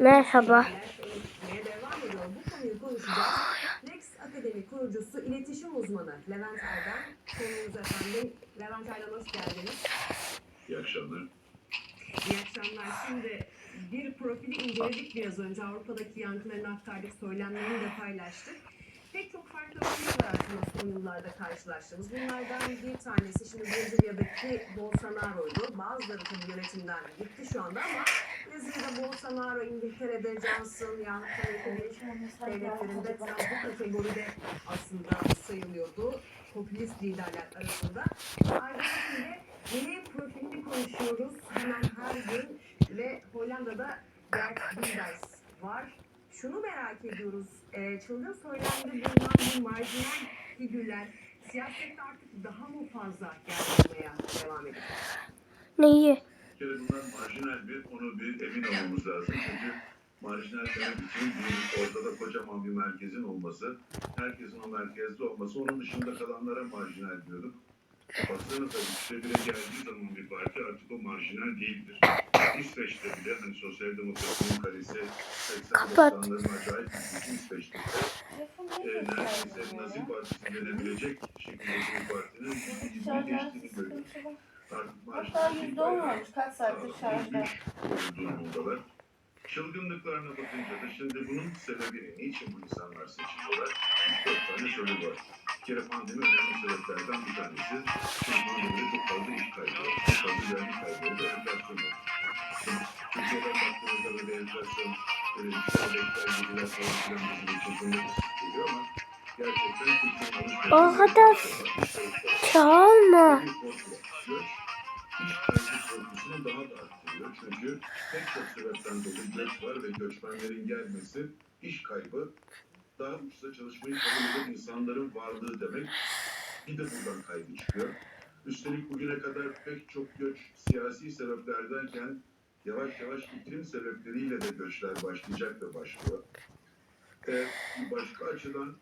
Merhaba. Next Akademi kurucusu, iletişim uzmanı Levent Aydan. Konuğumuz efendim. Levent Aydan hoş geldiniz. İyi akşamlar. İyi akşamlar. Şimdi bir profili inceledik biraz önce. Avrupa'daki yankılarını aktardık, söylemlerini de paylaştık. Pek çok farklı örnek var aslında son yıllarda karşılaştığımız. Bunlardan bir tanesi şimdi Brezilya'daki Bolsonaro'ydu. Bazıları tabii yönetimden gitti şu anda ama Brezilya'da Bolsonaro, İngiltere'de Johnson, yani Amerika Birleşik Devletleri'nde Trump bu kategoride aslında sayılıyordu. Popülist liderler arasında. Ayrıca yeni profilini konuşuyoruz hemen her gün ve Hollanda'da Gert Wilders var. Şunu merak ediyoruz. E, çılgın söylemde bulunan bu marjinal figürler siyasette artık daha mı fazla yer almaya devam ediyor? Neyi? Bir kere bunlar marjinal bir, onu bir emin olmamız lazım. Çünkü marjinal demek için bir ortada kocaman bir merkezin olması, herkesin o merkezde olması, onun dışında kalanlara marjinal diyorduk. Baksanıza üçte bire geldiği zaman bir parti artık o marjinal değildir. İsveç'te bile hani sosyal demokrasinin kalesi 80-90'ların acayip bir İsveç'te. E, neredeyse Nazi Partisi denebilecek şekilde bir partinin yüzünü geçtiğini görüyoruz. Hatta yüzde olmamış. Kaç saattir şarjda. durumdalar. Çılgınlıklarına bakınca da şimdi bunun sebebini niçin bu insanlar seçiliyorlar? Dört tane sebep var. Kere pandemi önemli sebeplerden bir tanesi. Çünkü pandemide çok fazla iş kaybı. Çok fazla vergi kaybı oldu. Enflasyon var. Türkiye'den baktığınızda böyle enflasyon böyle üçler, beşler, yediler falan filan bizim için çılgınlık geliyor ama gerçekten Türkiye'nin alışverişi- Arkadaş, Çalma. korkusunu daha da arttırıyor. Çünkü pek çok sebepten dolayı göç var ve göçmenlerin gelmesi iş kaybı, daha ucuza çalışmayı kabul eden insanların varlığı demek. Bir de buradan kaybı çıkıyor. Üstelik bugüne kadar pek çok göç siyasi sebeplerdenken yavaş yavaş iklim sebepleriyle de göçler başlayacak ve başlıyor. Ee, başka açıdan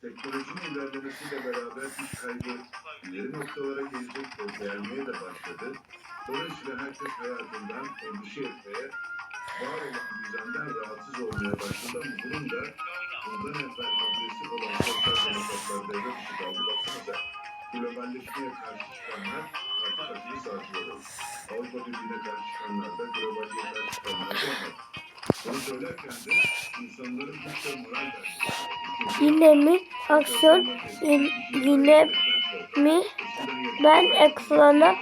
teknolojinin ilerlemesiyle beraber iş kaybı ileri noktalara gelecek ve gelmeye de başladı. Dolayısıyla herkes hayatından endişe etmeye, var olan düzenden rahatsız olmaya başladı bunun da bundan evvel agresif olan sosyal demokratlar devlet dışı kaldı. Baksanıza globalleşmeye karşı çıkanlar artık aşırı sağcılar. Avrupa Birliği'ne karşı çıkanlar da globalliğe karşı çıkanlar da onlar. Bunu söylerken de insanların güçle moral vermesi. Yine mi? Aksiyon Yin- yine mi? Ben ekrana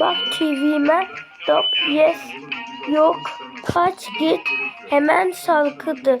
bak TV'me dok yes yok kaç git hemen şarkıdır.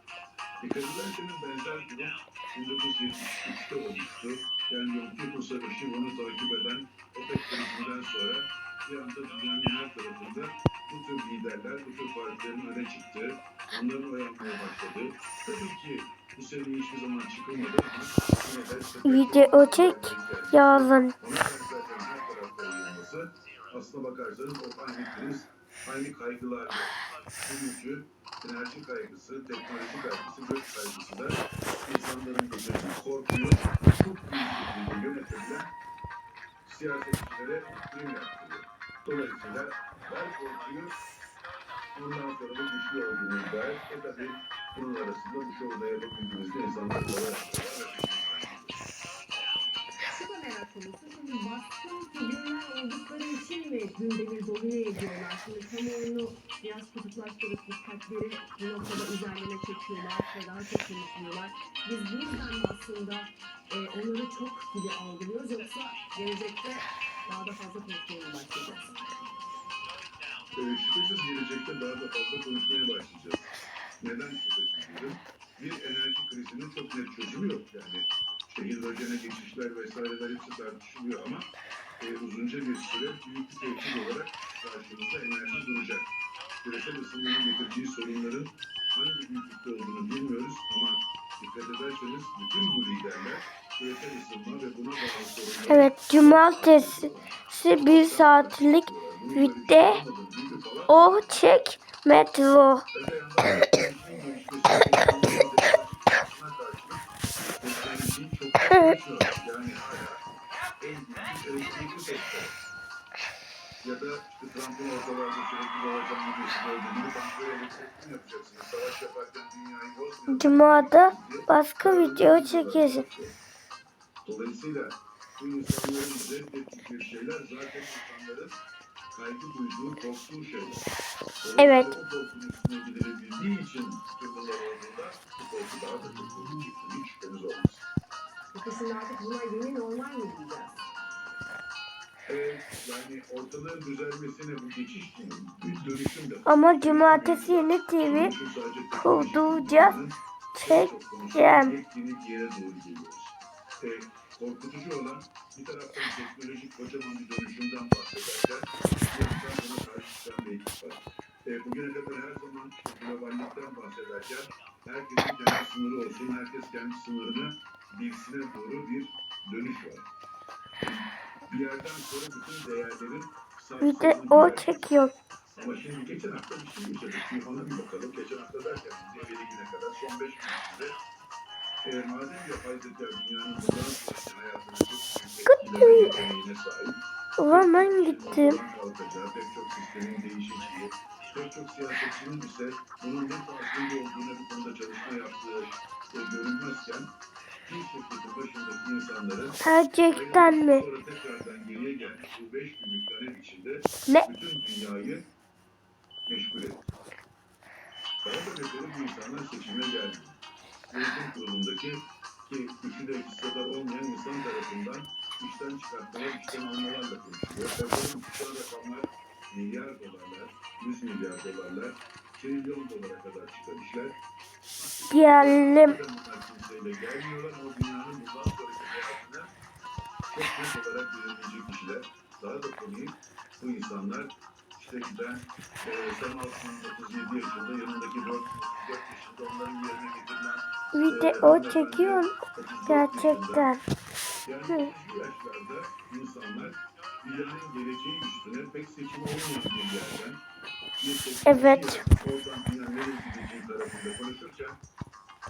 Senin benzer durum 1973'te olmuştu. Yani Kippur Savaşı onu takip eden OPEC krizinden sonra bir anda dünyanın her tarafında bu tür liderler, bu tür partilerin öne çıktı. Onların oyanmaya başladı. Tabii ki bu seviyeye hiçbir zaman çıkılmadı ama Video çek yayılması aslına bakarsanız o aynı kriz, aynı kaygılar bugünkü enerji kaygısı, teknoloji kaygısı, göç kaygısı da insanların gözünü korkuyu çok büyük şekilde yönetebilen siyasetçilere prim yaptırıyor. Dolayısıyla her korkuyu bundan sonra da güçlü olduğunu iddia et. E tabi bunun arasında bu şovda yapabildiğimizde insanlar kolay yapıyorlar. Şu da merak konusu. Oldukları için mi gündemi domine ediyorlar. Şimdi kamuoyunu biraz kutuplaştırıp dikkatleri bu noktada üzerlerine çekiyorlar daha çok konuşuyorlar. Biz bu yüzden de aslında e, onları çok gibi algılıyoruz yoksa gelecekte daha da fazla konuşmaya başlayacağız? Ee, şüphesiz gelecekte daha da fazla konuşmaya başlayacağız. Neden şüphesiz dedim? Bir enerji krizinin çok net çözümü yok. Yani işte hidrojene geçişler vesaireler hepsi tartışılıyor ama e, uzunca bir süre büyük bir tehdit olarak karşımızda enerji duracak. Küresel ısınmanın getirdiği sorunların hangi büyüklükte olduğunu bilmiyoruz ama dikkat ederseniz bütün bu liderler küresel ısınma ve buna bağlı sorunlar Evet cumartesi bir saatlik video o çek metro. ya da işte Trump'ın ortalarda sürekli dolaşan bir gördüğünü banklara elektrik mi yapacaksınız? Savaş yaparken dünyayı bozmuyor. Cuma'da başka video çekeceğim. Dolayısıyla bu insanların reddettikleri şeyler zaten insanların kaygı duyduğu, korktuğu şeyler. Evet. O korkunun üstüne gidilebildiği için turnular olduğunda bu korku daha da çok korkunç. Hiç olmaz. Şimdi artık buna yeni normal mi diyeceğiz? Evet, yani ortalığın düzelmesine bu geçiş bir dönüşüm de. Ama cumartesi yeni TV kurulacağız. Çekeceğim. Korkutucu olan bir taraftan teknolojik kocaman bir dönüşümden bahsederken bir yandan buna karşı çıkan bir ekip var. Ee, bugüne kadar her zaman globallikten bahsederken herkesin kendi sınırı olsun, herkes kendi sınırını bilsine doğru bir dönüş var. Bir yerden sonra bütün değerlerin Bir de o çekiyor. ama şimdi geçen hafta bir şey yaşadık. Bir ona bir bakalım. Geçen hafta derken evveli güne kadar son 5 gün içinde e, madem yapay zeka dünyanın bundan sonraki hayatına çok büyük etkileme yeteneğine sahip. O zaman gittim. kalkacağı, pek çok sistemin değişeceği, pek çok siyasetçinin ise bunun ne farkında olduğuna bu konuda çalışma yaptığı e, görünmezken Gerçekten mi? Sonra tekrardan geriye gelmiş bu 5 günlük dönem içinde Ne? kurulundaki ki üçü de ikisi kadar olmayan insan tarafından işten çıkartmalar, işten almalarla konuşuluyor. Ve bu milyar dolarlar, 100 milyar dolarlar, trilyon dolara kadar çıkan işler. Geldim. Daha da komik bu insanlar işte ben e, Sam Altman 37 yaşında yanındaki 4, 34 yaşında onların yerine getirilen Video çekiyor gerçekten. yani Evet. oradan dünyanın nereye gideceği tarafında konuşurken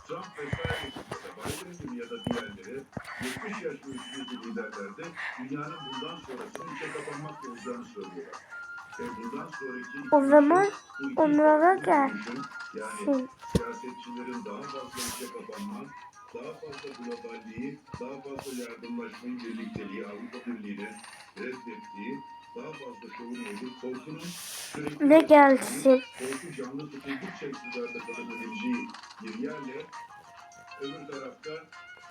Trump vesaire gibi ya da Biden gibi ya da diğerleri 70 yaş ve üstündeki liderlerde dünyanın bundan sonrasının içe kapanmakla olacağını söylüyorlar. Bundan sonraki O zaman onlara gel. dönüşüm, Yani daha fazla içe kapanma, daha fazla globalliği, daha fazla yardımlaşmayı, birlikteliği, Avrupa Birliği'ni reddettiği, daha fazla şovun olduğu, korkunun sürekli Ne gelsin? korku canlı tutuldukça iktidarda kalabileceği bir yerle öbür tarafta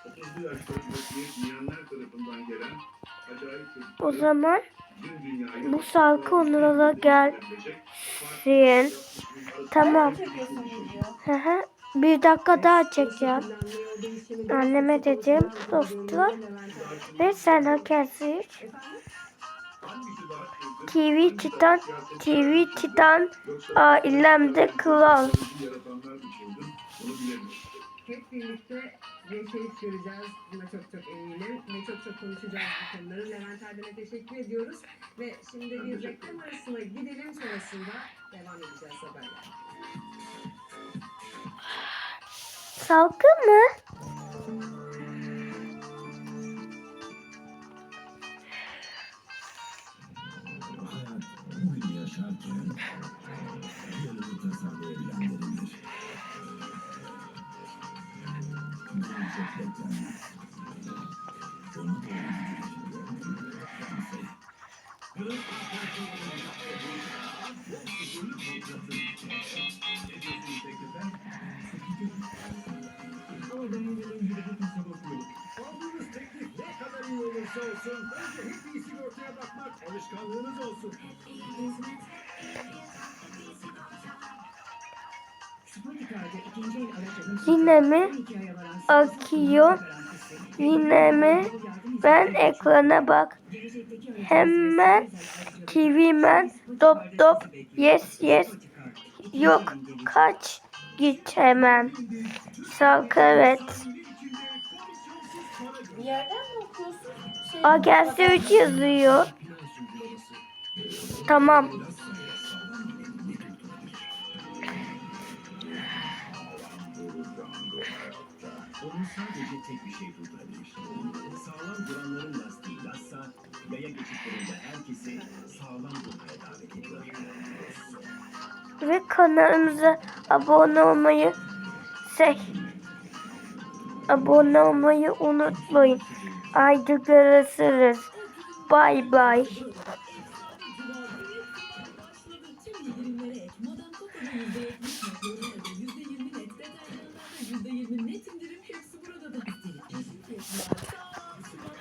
30'lu yaşlarındaki her tarafından gelen acayip çocukların O zaman bu şarkı onlara gelsin. Tamam. Hı hı. Bir dakika daha çekeceğim. Anneme dedim, dostlar. Ve sen herkesi TV Titan, TV Titan ailemde kral. Hep birlikte yaşayıp göreceğiz. Buna çok çok eminim. Ve çok çok konuşacağız bu konuları. Levent Erdem'e teşekkür ediyoruz. Ve şimdi bir reklam arasına gidelim. Sonrasında devam edeceğiz haberler. Şarkı mı? Yine mi? Akıyor. Yine mi? Ben ekrana bak. Hemen TV'men dop dop yes yes yok kaç git hemen şarkı evet Bir yerden mi okuyorsun? Şey, Agence 3 yazıyor tamam Onun sadece tek bir şey kurtarabilir. Sağlam duranların lastiği Lassa, yaya geçişlerinde herkesi sağlam durmaya davet ediyor. ve kanalımıza abone olmayı şey abone olmayı unutmayın. Haydi görüşürüz. Bay bay.